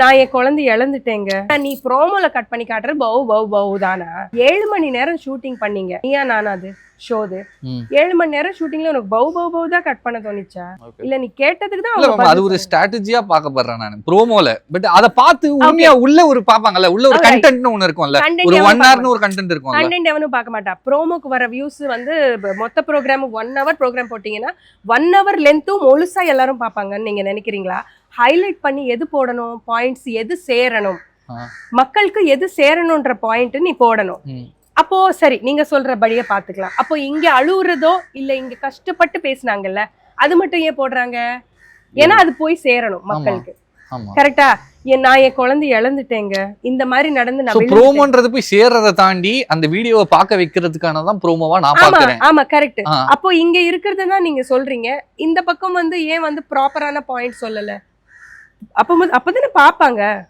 நான் என் குழந்தை இழந்துட்டேங்க. நீ ப்ரோமோல கட் பண்ணி காட்டுற பவு பவு பவு தானா? ஏழு மணி நேரம் ஷூட்டிங் பண்ணீங்க. நீயா நானா அது? ஷோது. ஏழு மணி நேரம் ஷூட்டிங்ல உனக்கு பவு பவு பவு தான் கட் பண்ண தோணுச்சா. இல்ல நீ கேட்டதுக்கு தான் அது ஒரு. ஸ்ட்ராட்டஜியா பார்க்கப்படுறேன் நான். ப்ரோமோல பட் அத பார்த்து உண்மையா உள்ள ஒரு பாப்பாங்கல்ல உள்ள ஒரு. கண்டென்ட்னு ஒண்ணு இருக்கும்ல. ஒரு எவனும் ஒன் பார்க்க ஹவர்னு ஒரு கண்டென்ட் இருக்கும்ல. கண்டென்ட் எவனும் பார்க்க மாட்டா. ப்ரோமோக்கு வர வியூஸ் வந்து மொத்த ப்ரோக்ராமுக்கு ஒன் ஹவர் ப்ரோக்ராம் போட்டீங்கன்னா ஒன் ஹவர் லென்த்தும் முழுசா எல்லாரும் பார்ப்பாங்கன்னு நீங்க நினைக்கிறீங்களா? ஹைலைட் பண்ணி எது போடணும்? பாயிண்ட்ஸ் எது சேரணும். மக்களுக்கு எது சேரணும்ன்ற பாயிண்ட் நீ போடணும். அப்போ சரி நீங்க சொல்றபடியே பாத்துக்கலாம். அப்போ இங்க அழுவுறதோ இல்ல இங்க கஷ்டப்பட்டு பேசுனாங்கல்ல அது மட்டும் ஏன் போடுறாங்க? ஏன்னா அது போய் சேரணும் மக்களுக்கு. கரெக்டா நான் என் குழந்தை இழந்துட்டேங்க. இந்த மாதிரி நடந்து நான். ப்ரோமோன்றது போய் சேர்றதை தாண்டி அந்த வீடியோவை பார்க்க வைக்கிறதுக்கான தான் ப்ரோமோவா நான் ஆமா பாக்குறேன். ஆமா கரெக்ட். அப்போ இங்க இருக்கிறது தான் நீங்க சொல்றீங்க. இந்த பக்கம் வந்து ஏன் வந்து ப்ராப்பரான பாயிண்ட் சொல்லல? அப்போ வந்து- அப்பதானே பாப்பாங்க?